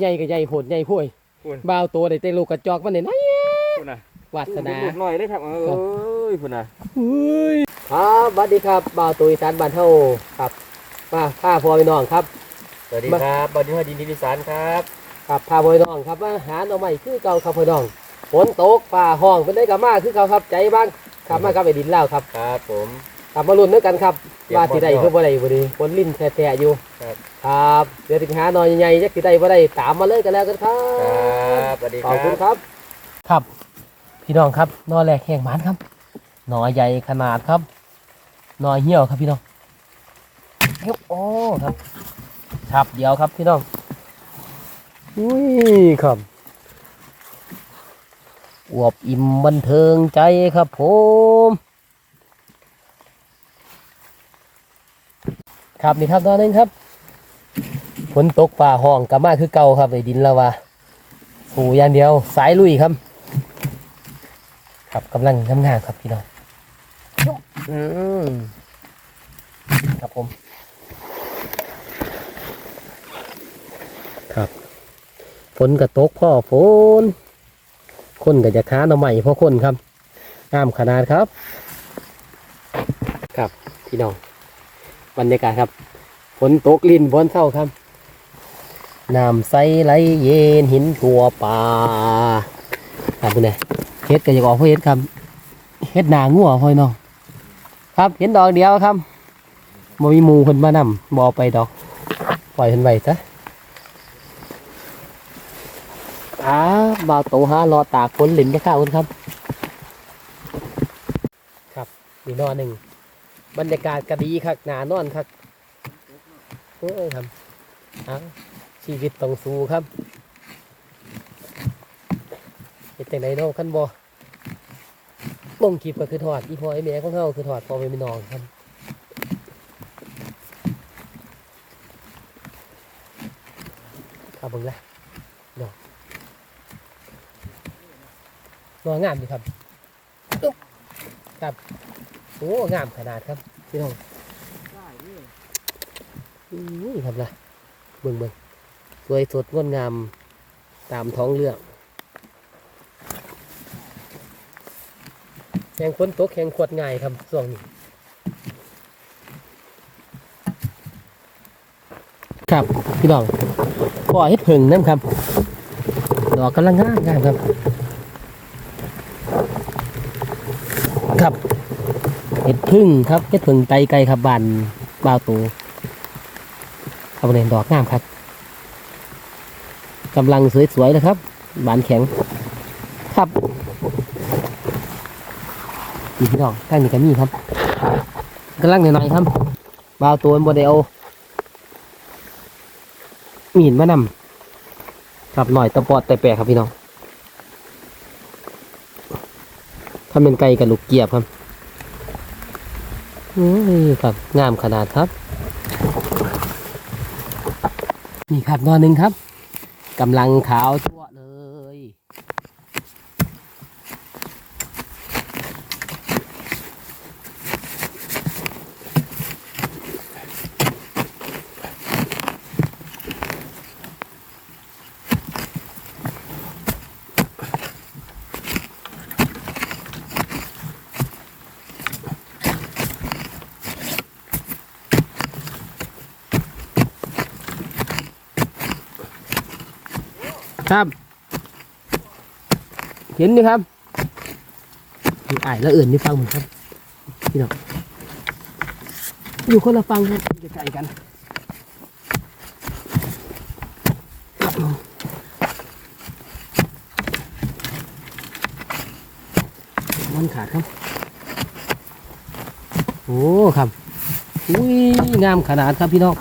ใหญ่ก็ใหญ่โพดใหญ่พุ่ยพุ่นบ่าวตัวได้แต่ลูกกระจอกมันนี่นะพุ่นน่ะวาสนา ลูกน้อยเลยครับเอ้ยพุ่นน่ะอุ้ยครับสวัสดีครับบ่าวตัวอีสานบ้านเฮาครับ มาพาพ่อพี่น้องครับ สวัสดีครับบอดี้ฮอดินดิสานครับครับพาพ่อพี่น้องครับมาหาหน่อไม้คือเก่าครับพี่น้องฝนตกฟ้าห้องเป็นได้กับมาคือเก่าครับใจบ้างครับมากับไอ้ดินแล้วครับ ครับผม กลับมาลุ้นด้วยกันครับเตรียมว่าสิได้พร้อมคือบ่ได้บ่ดีฝนลิ้นแท้ๆอยู่ครับครับเดี๋ยวสิหาหน่อยใหญ่ๆจักสิได้บ่ได้ตามมาเลยกันแล้วกันครัครับบสวัสดีขคอบคุณรับครับ ครับ พี่น้องครับหนอแรกแห้งหมานครับหนอใหญ่ขนาดครับหนอเหี่ยวครับพี่น้องเฮ้ยโอ้ครับครับเดียวครับพี่น้องอุ้ยครับอวบอิ่มบันเทิงใจครับผม ครับนี่ครับตอนนี้ครับฝนตกฝ่าห้องกลับมาคือเก่าครับไอ้ดินแล้วว่าสู่อย่างเดียวสายลุยครับ ครับกำลังทำงานครับพี่น้องอืมครับผม ครับฝนกระตกพ่อฝนคนก็จะค้าหน่อใหม่พ่อคนครับงามขนาดครับ ครับพี่น้อง บรรยากาศครับฝนตกลินบนเศร้าครับน้ำใสไหลเย็นหินตัวปลาครับเป็นไงเฮ็ดก็อยากออกเพราะเฮ็ดครับเฮ็ดหนางัวพ่อยน้องครับเห็นดอกเดียวครับบ่มีมูเพิ่นมานำบ่เอไปดอก ปล่อยเพิ่นไว้ซะอ้าบาโตหารอตากฝนหลินจะข้าวคนครับ ครับนี่นอหนึ่ง บรรยากาศก็ดีคักหนานอนคักโอ้ยครับเอาชีวิตต้องสู้ครับเฮ็ดจังไดเนาะคันบ่ลงคลิปก็คือถอดอีพอไอแม่ของเฮาคือถอดพอแม่พี่นองครับครับเบิ่งละดอกดอกงามดีครับอึ๊บครับ อ้งามขนาดครับพี่น้องอุ้ยครับล่ะเบิ่งเบิ่งสวยสดงดงามตามท้องเรื่องแข่งฝนตกแข่งขวดง่ายครับช่วงนี้ครับพี่น้องพ่อเฮ็ดผึ่งน้ำครับ ดอกกำลังงามงามครับ ครับ พึ่งครับเฮ็ดผึ่งไตไก่ครับบานบ่าวตูครับเรียนดอกงามครับกำลังสวยๆนะครับ บานแข็ง ครับนี่พี่น้องตั้งนี่ก็มีครับกำลังหน่อยๆครับบาวตัวบนเดเอามีนมานำครับหน่อยตะปอดแต่แปลกครับพี่น้องถ้าเป็นไก่กับลูกเกียบครับ ครับงามขนาดครับ นี่ครับนอนหนึ่งครับกำลังขาวชั่วเลย ครับ เห็นไหมครับมีอ่ายแล้วอื่นนี่ฟังเหมือนครับพี่น้องอยู่คนละฟังครับใกล้กันมันขาดครับ โอ้ครับ อุ้ยงามขนาดครับพี่น้อง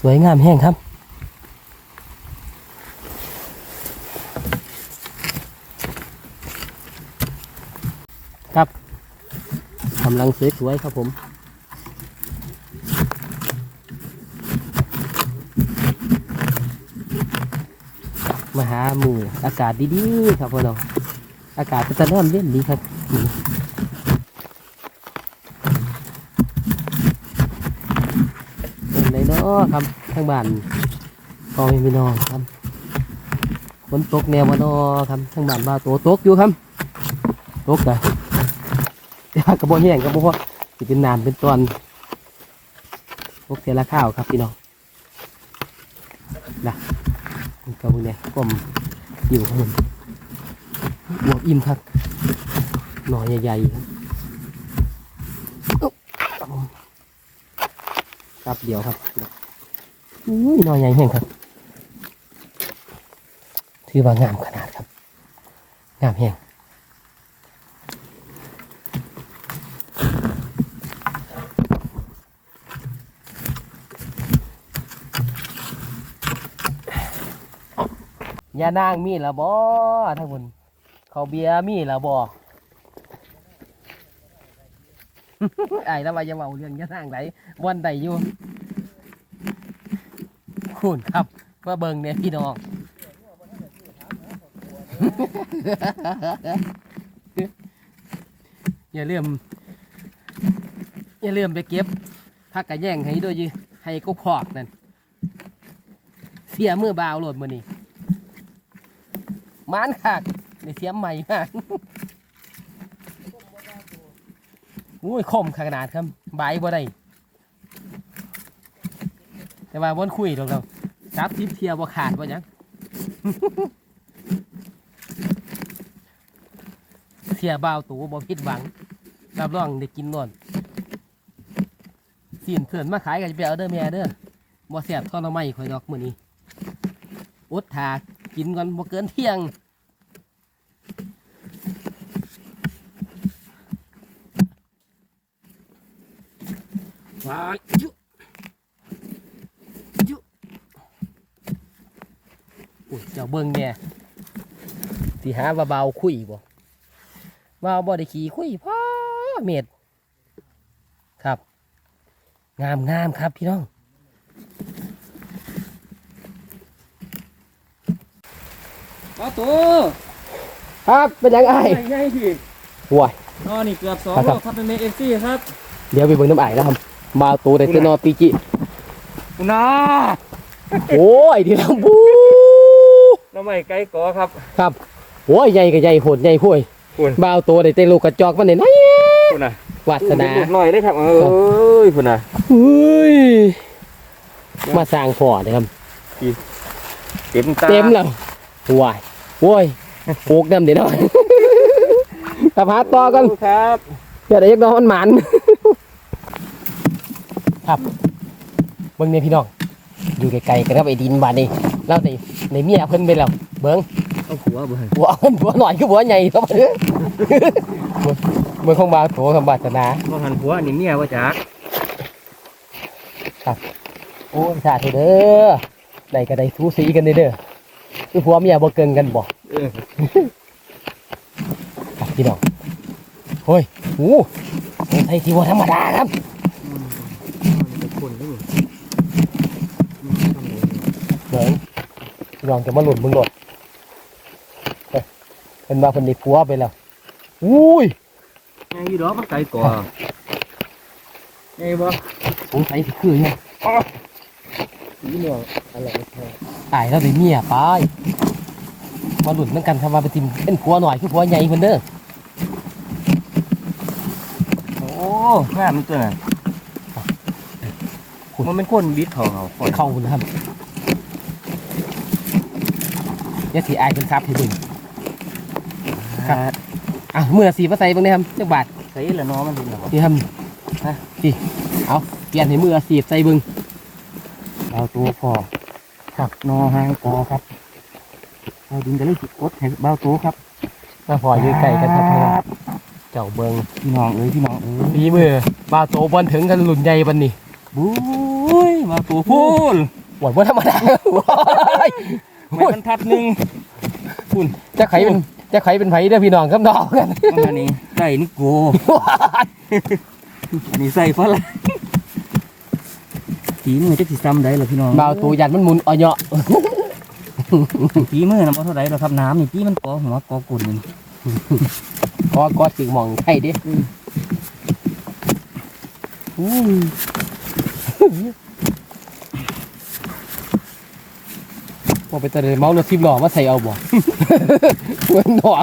สวยงามแห้งครับ ครับกำลังสวยๆครับผมมาหาหมู่อากาศดีๆครับพ่อน้องอากาศเป็นตะนอนเย็นดีครับ นี่ต้ครับทางบ้านพ่อแม่พี่น้องครับฝนตกแนวบ่เนาะครับทางบ้านบ่าวโตตกอยู่ครับตกแต่ว่ากระบอกแห้งกระบอกว่าสิเป็นน้ำเป็นตอนตกเสียละข้าวครับพี่น้องนะกระบอกเนี่ยก้มอยู่ข้างบนบวกอิ่มครับหน่อใหญ่ๆครับครับเดียวครับ อุ้ยหน่อใหญ่แห้งครับ ถือว่างามขนาดครับ งามแห้งยานางมีละบ่ทั้งคนเขาเบียร์มีละบ่ไอ้แล้วว่าจะเมาเรื่องยานางไหนวันใดอยู่ คุณครับมาเบิ่งเนี่ยพี่น้องอย่าเลื่อมอย่าเลื่อมไปเก็บพักกระแย่งให้ด้วยยืให้กุขอกนั่นเสียมือบาวโหลดมือนี่มานขากในเสียมใหม่มากอุ้ยคมขนาดครับใบบ่ได้ แต่ว่าวนคุยตรงเราจับทิพเทียบ่ขาดบ่ยังเสียบ่าวตูบ่ผิดหวังรับรองได้กินนอนสีนเถื่อนมาขายกันไปเอาเด้อแม่เด้อบ่แซ่บท่าเราไม่ข่อยดอกมื้อนี้อดทากินก่อนบ่เกินเที่ยงว้าจุจุ โอ้ยเจ้าเบิ่งเนี่ยสิหาว่าเบาคุยบ่ว่าบ่ได้ขี่คุยพ่อเม็ดครับ งามงามครับพี่น้องมาตัวครับเป็นยังไงใหญ่พี่ห่วยนอนี่เกือบสองครับโลครับเป็นเมกเอฟซี่ครับ เดี๋ยวไปเบิ่งน้ำไอ้แล้วครับมาตัวแต่เซนอปีจิคุณน้าโอ้ยดีลำบู น้ำไม่ไกลกอครับครับโอ้ยใหญ่กับใหญ่โหดใหญ่พุ่ยคุณบ่าวตัวได้เตะลูกกระจอกมันเนี่ยนะคุณน่ะวาสนาลูกหน่อยเลยครับเอ้ยคุณน่ะเฮ้ยมาสร้างพ่อเลยครับเต็มตาเต็มแล้วห่วยโอ้ยปลูกน้ำเดี๋ยวหน่อยตะพาต่อกันครับอย่าได้ยักน้องมันหมันครับเบิ้งเนี่ยพี่น้องอยู่ไกลๆกันครับไอ้ดินบานนี่ เราในในเมียเพิ่นไปแล้วเบิ้งเอาหัวเบิ่งบัวบัวหน่อยคือบัวใหญ่ครับเบิ้งของบาวโถคำบาสนาบ่หันหัวนี่เมียว่าจักโอ้ยชาติเด้อได้ก็ได้ทูสีกันเด้อคือผัวเมียบ่เกินกันบ่เออครับพี่น้องโอ้ยโอ้ไทยที่ว่าธรรมดาครับเป็นคนนี่เบิ้งพี่ น้องจะมาหลุนมึงโดดเอ้ยเป็นว่าเพิ่นได้ผัวไปแล้วอุ้ยไงอยู่ดอกมันไกลกอไงบ่สงสัยสิคือเนี่ยสีเหนียวอะไรแท้ตายแล้วได้เมียไปมาหลุนนั่งกันทำมาเป็นทีมเป็นผัวหน่อยคือผัวใหญ่เพิ่นเด้อโอ้งามตัวน่ะมันเป็นคนบิดเขาเขาคอยเข้านะครับ อย่าสีอายเป็นครับพี่เบึงครับอะเมื่อสีมาใส่เบิ่งได้ครับจักบาทใส่ละน้อมันดีเหรอนี่ครับฮะนี่เอาเปลี่ยนให้มืออาชีพใส่เบิ่งเอาตัวพอครับนอหางกอครับเอาดินจะเลยสิกดให้เบาตัวครับมาพออยู่ใกล้กันครับพี่น้องเจ้าเบิ่งพี่น้องเอ้ยพี่น้องเอ้ยปีมือปลาโตบอลถึงกันหลุนใหญ่บันนี่บุ้ยเบาตัวพูนหวานว่าธรรมดา ว้ายไม่ทันทัดหนึ่งจะไขเป็นจะไขเป็นไผเด้อพี่น้องครับน้องกันมันอันนี้ใส่นี่โกอันนี้ใส่ฝรั่งผีมือจะสิซ้ำได้เหรอพี่น้องบ่าวตูยันมันหมุนอ่อยเหยาะผีมือนะบ่เท่าไรหรอกครับน้ำนี่ผีมันกอหัวกอกุ่นนี่พอกอดถึงหมองไข่ดิอู้ บ่ไปแต่เมารถสิบล้อมาใส่เอาบ่เหมือนหนอ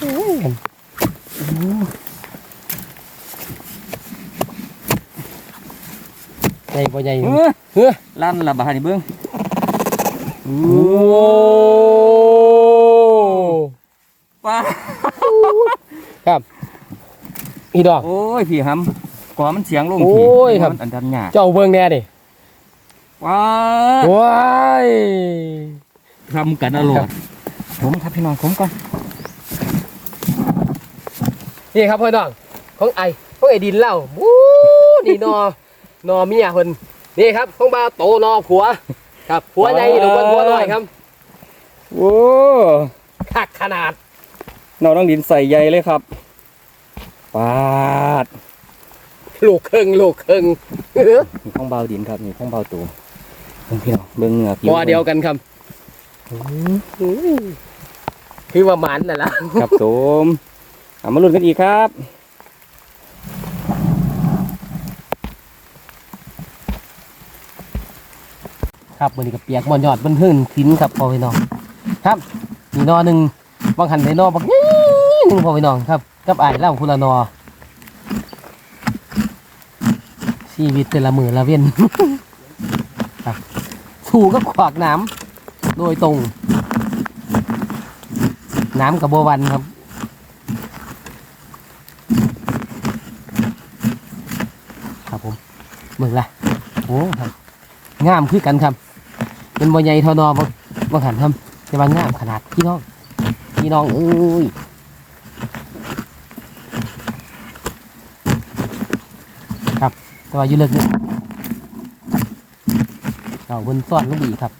โอ้ยใหญ่บ่ใหญ่เฮ้ยเฮ้ยลั่นละบาดนี่เบิ่งโอ้ว้าครับอีดอก โอ้ย พี่หำกว่ามันเสียงลงโอ้พี่ยครับมันอันดันยากเจ้าเบิ่งแน่ดิ ว้าว้ายทำกันอร่อยผมครับพี่น้องผมก่อนนี่ครับพ่อน้องของไอของไอดินเล่าบู๊นี่นอนอเมียเพิ่นนี่ครับของบ่าวโตนอผัว ครับผัวใหญ่หรือว่าผัวน้อยครับโอ้คักขนาดน้องต้องดินใส่ใหญ่เลยครับปาดลูกครึ่งลูกครึ่งนี่ข้องเบาดินครับนี่ข้องเบาตัวเบิ่ง พี่น้องเบิ่งเหงือกตัวเดียวกันครับคือว่าหมันน่ะล่ะครับผมเอามาลุ้นกันอีกครับครับมันนี้ก็เปียกมันยอดมันหึ่นทิ้นครับพ่อพี่น้องครับมีนอหนึ่งบางหันได้นอบักนี้หนึ่งพ่อพี่น้องครับกับไอ้ายเล่าคุณละนอชีวิตแต่ละมือละเว้นครับ ถูกก็ขวากน้ำโดยตรง น้ำกับบัววันครับครับผมมึงละโอ้ครับงามคือกันครับเป็นบอใหญ่เทอนอบ่บ่หันครับแต่ว่างามขนาดพี่น้องพี่น้องเอ้ยครับแต่ว่าอยู่เลิกนี่ เราบนซ่อนลูกบีครับ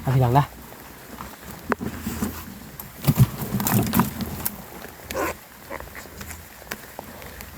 เอาทีหลังละ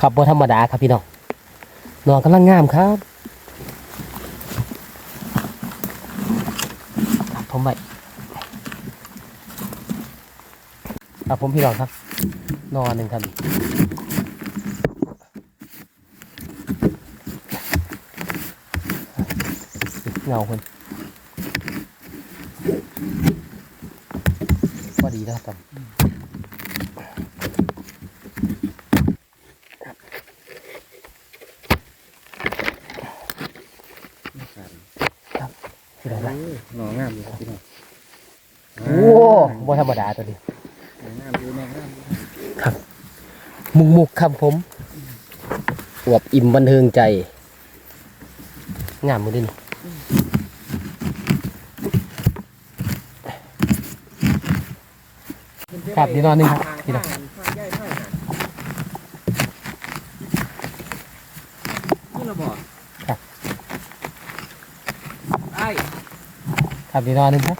ครับบ่ธรรมดาครับพี่น้องนอนกำลังงามครับครับผมไป ครับผมพี่น้องครับนอนหนึ่งครับเงาคนพอดีนะครับพี่น้องนะหนองามอยู่ครับพี่น้องโอ้บ่ธรรมดาตัวนี้ งามอยู่แม่งามมุกมุกครับผมอวบอิ่มบันเทิงใจ งามมือดินครับนี่นอนนึงครับพี่น้อนี่ราบอกครับไอ้ครับนี่นอนนึงครับ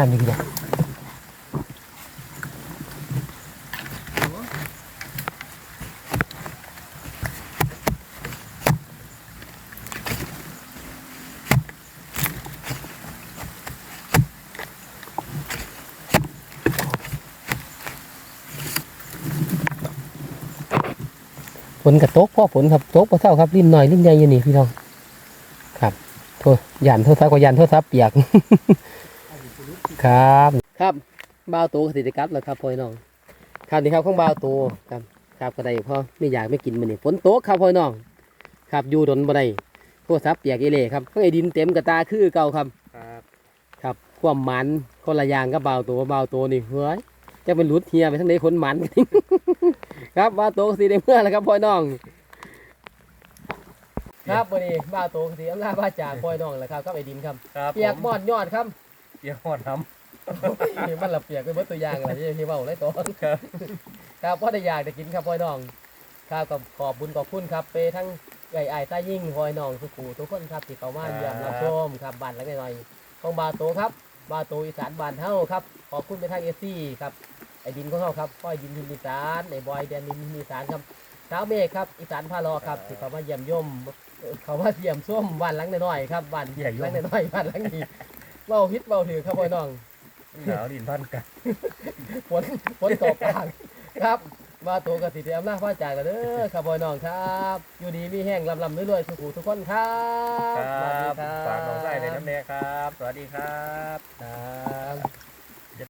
งามดีพี่น้องฝนกับตกพ่อฝนครับโตกพอเท่าครับริมหน่อยริมใหญ่ยังนี่พี่น้อง ครับโทษยันโทษทัพกับยันโทษทัพเปียก ครับครับบ่าวโตกสิทธิกัดแล้วครับพ่อน้องครับนี่ครับของบ่าวโตครับครับก็ได้พ่อไม่อยากไม่กินมันนี่ฝนตกครับพ่อน้องครับอยู่ดนบ่ได้โทรศัพท์เปียกเอเล่ครับข้างไอ้ดินเต็มกระตาคือเก่าครับครับครับความหมันคนละอย่างกับบ่าวโตบ่าวโตนี่เฮ้ยจะเป็นรุดเฮียไปทั้งใดคนหมันครับบ่าวโตก็สิได้เมื่อแล้วครับพ่อน้องครับวันนี้บ่าวโตก็สิอำลาบ่าจากพ่อน้องแล้วครับกับไอ้ดินครับครับเปียกมอดยอดครับ เปียกหอดน้นี่มันละเปียกเป็นเบิดตัวอย่างอะไรที่ที่เว้าเลยตัวครับ ครับพ่อได้อยากจะกินครับพ่อน้องครับกับขอบบุญขอบคุณครับไปทั้งใหญ่ไอ้ายใต้ยิ่งพ่อน้องทุกคู่ทุกคนครับที่เข้ามาเยี่ยมรับชมครับบ้านละหน่อยๆของบาโตครับบาโตอีสานบ้านเฮาครับขอบคุณไปทางเอซี่ครับไอ้ดินของเฮาครับพ่อดินทินอีสานไอ้บอยแดนดินทินอีสานครับสาวเมฆครับอีสานพารอครับที่เขามาเยี่ยมยมเอ่อเขามาเยี่ยมส้วมบ้านหลังน้อยๆครับบ้านหลังน้อยๆบ้านหลังนี้ เบาฮิตเบาถือครับพ่อน้องหนาวดินพันกันฝนฝนตกปากครับ มาตัวกสิเทียมหน้าพ่อจากกันเด้อครับพ่อน้องครับ อยู่ดีมีแห้งลำลำรวยๆสุขุทุกคนครับคสวัสรัดีบฝากน้องไส้ในน้ำแดงครับ สวัสดีครับครับ